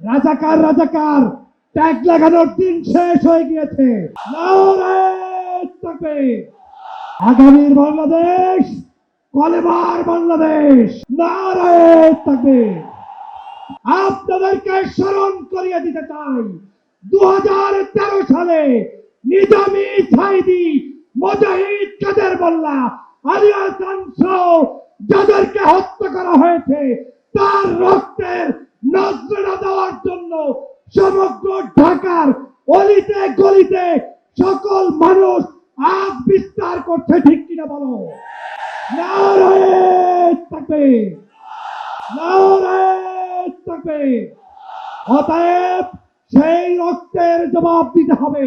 রাজাকার রাজাকার, ট্যাগ লাগানোর দিন শেষ হয়ে গিয়েছে। আগামীর বাংলাদেশ কলেবার বাংলাদেশ। নারায়ণ থাকবে আপনাদেরকে স্মরণ করিয়ে দিতে চাই দু হাজার তেরো সালে নিজামি সাইদি মুজাহিদ কাদের মোল্লা, আলিয়া যাদেরকে হত্যা করা হয়েছে, তার রক্তের নজরা দেওয়ার জন্য সমগ্র ঢাকার অলিতে গলিতে সকল মানুষ আগ বিস্তার করছে, ঠিক কিনা বলো? থাকবে। থাকবে। অতএব সেই রক্তের জবাব দিতে হবে।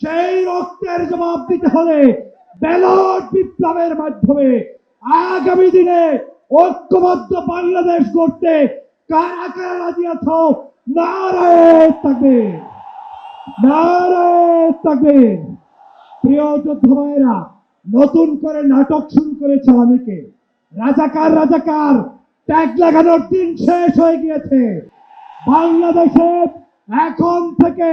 সেই রক্তের জবাব দিতে হলে ব্যালট বিপ্লবের মাধ্যমে আগামী দিনে ঐক্যবদ্ধ বাংলাদেশ করতে কারা কারা রাজি আছো প্রিয় নতুন করে নাটক শুরু করেছে অনেকে রাজাকার রাজাকার, ট্যাগ লাগানোর দিন শেষ হয়ে গিয়েছে। বাংলাদেশে এখন থেকে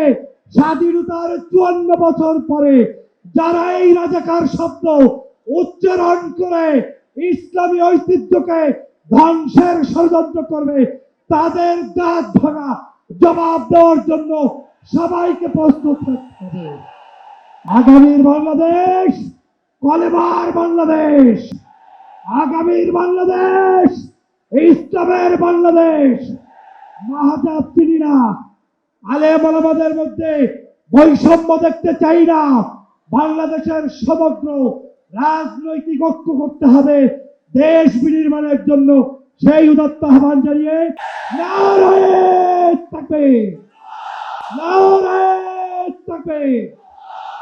স্বাধীনতার চুয়ান্ন বছর পরে যারা এই রাজাকার শব্দ উচ্চারণ করে ইসলামী ঐতিহ্যকে ধ্বংসের ষড়যন্ত্র করবে তাদের দাঁত ভাঙা জবাব দেওয়ার জন্য সবাইকে প্রস্তুত থাকতে হবে। আগামীর বাংলাদেশ, কলেবার বাংলাদেশ। আগামীর বাংলাদেশ, ইসলামের বাংলাদেশ। মাহাজাব চিনি না। আলেম আলামাদের মধ্যে বৈষম্য দেখতে চাই না। বাংলাদেশের সমগ্র রাজনৈতিক ঐক্য করতে হবে। দেশ বিনির্মাণের জন্য সেই উদত্ত আহ্বান জানিয়ে নারায়ণ থাকবে। নারায়ণ থাকবে।